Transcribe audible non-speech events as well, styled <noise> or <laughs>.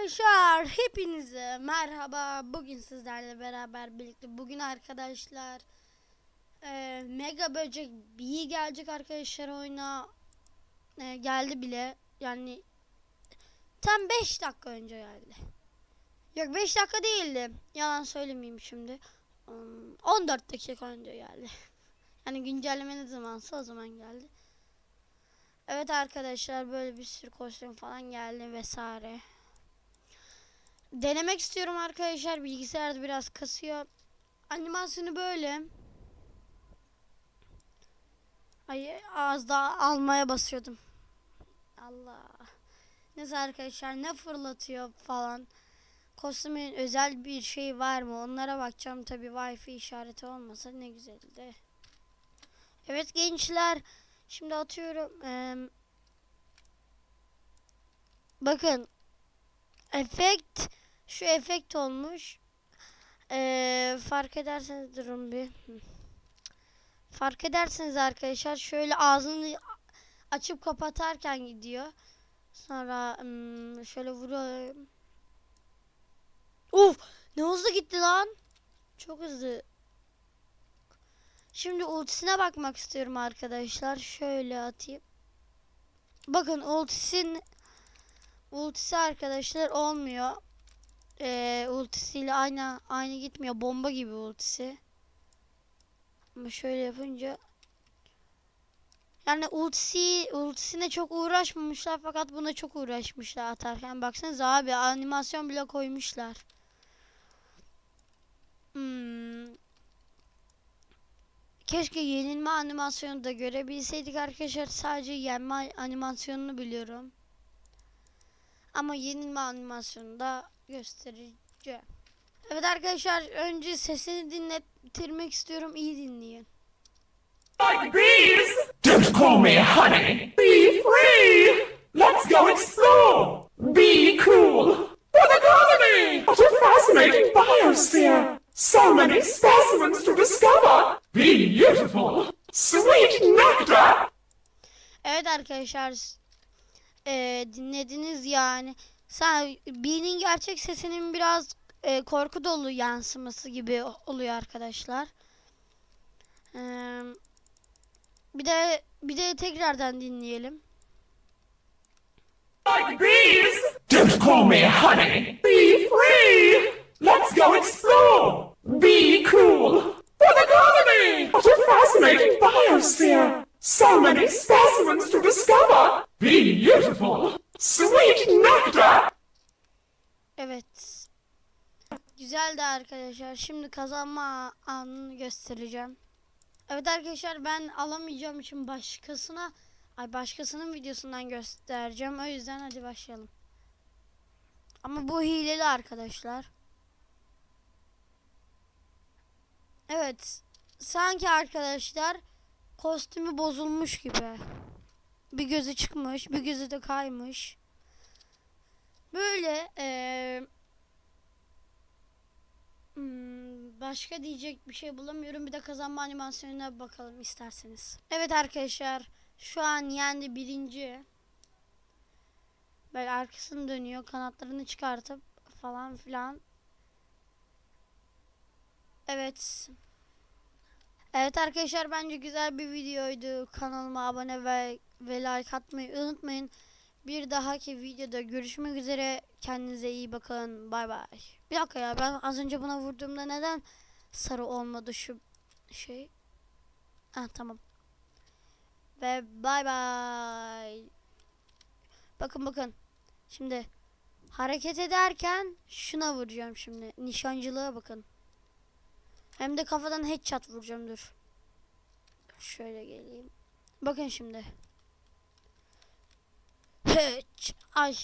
arkadaşlar hepinize merhaba. Bugün sizlerle beraber birlikte bugün arkadaşlar e, Mega Böcek bir gelecek arkadaşlar oyuna. E, geldi bile. Yani tam 5 dakika önce geldi. Yok 5 dakika değildi. Yalan söylemeyeyim şimdi. Hmm, 14 dakika önce geldi. <laughs> Yani güncelleme ne zamansa o zaman geldi. Evet arkadaşlar böyle bir sürü kostüm falan geldi vesaire. Denemek istiyorum arkadaşlar. Bilgisayarda biraz kasıyor. Animasyonu böyle. Ay az daha almaya basıyordum. Allah. Neyse arkadaşlar ne fırlatıyor falan. Kostümün özel bir şey var mı? Onlara bakacağım. Tabi Wi-Fi işareti olmasa ne güzeldi. Evet gençler. Şimdi atıyorum. Eee, bakın. Efekt. Şu efekt olmuş. Eee, fark ederseniz durun bir. Fark ederseniz arkadaşlar şöyle ağzını açıp kapatarken gidiyor. Sonra hmm, şöyle vuruyor. Uf! Ne hızlı gitti lan. Çok hızlı. Şimdi ultisine bakmak istiyorum arkadaşlar. Şöyle atayım. Bakın ultisin ultisi arkadaşlar olmuyor. Ee, ultisiyle aynı aynı gitmiyor. Bomba gibi ultisi. Ama şöyle yapınca yani ultisi ultisine çok uğraşmamışlar fakat buna çok uğraşmışlar atarken. Baksanıza abi animasyon bile koymuşlar. Hmm. Keşke yenilme animasyonu da görebilseydik arkadaşlar. Sadece yenme animasyonunu biliyorum. Ama yenilme animasyonu da göstereceğim. Evet arkadaşlar önce sesini dinlettirmek istiyorum. İyi dinleyin. like bees. Don't call me honey. Be free. Let's go explore. Be cool. For the colony. What a fascinating biosphere. So many specimens to discover. Beautiful. Sweet nectar. Evet arkadaşlar eee, dinlediniz yani. Sen B'nin gerçek sesinin biraz eee, korku dolu yansıması gibi oluyor arkadaşlar. Eee, bir de bir de tekrardan dinleyelim. Don't call me honey. Be free. Let's go explore. Be cool. For the colony. What a fascinating biosphere. So many specimens to discover. Beautiful. Sweet nectar. Evet. Güzeldi arkadaşlar. Şimdi kazanma anını göstereceğim. Evet arkadaşlar ben alamayacağım için başkasına ay başkasının videosundan göstereceğim. O yüzden hadi başlayalım. Ama bu hileli arkadaşlar. Evet. Sanki arkadaşlar kostümü bozulmuş gibi. Bir gözü çıkmış, bir gözü de kaymış. Böyle hmm, başka diyecek bir şey bulamıyorum. Bir de kazanma animasyonuna bakalım isterseniz. Evet arkadaşlar şu an yendi birinci. Böyle arkasını dönüyor kanatlarını çıkartıp falan filan. Evet. Evet arkadaşlar bence güzel bir videoydu. Kanalıma abone ve, ve like atmayı unutmayın. Bir dahaki videoda görüşmek üzere. Kendinize iyi bakın. Bay bay. Bir dakika ya ben az önce buna vurduğumda neden sarı olmadı şu şey? Ah tamam. Ve bay bay. Bakın bakın. Şimdi hareket ederken şuna vuracağım şimdi. Nişancılığa bakın. Hem de kafadan headshot vuracağım dur. Şöyle geleyim. Bakın şimdi. Hiç. Ay.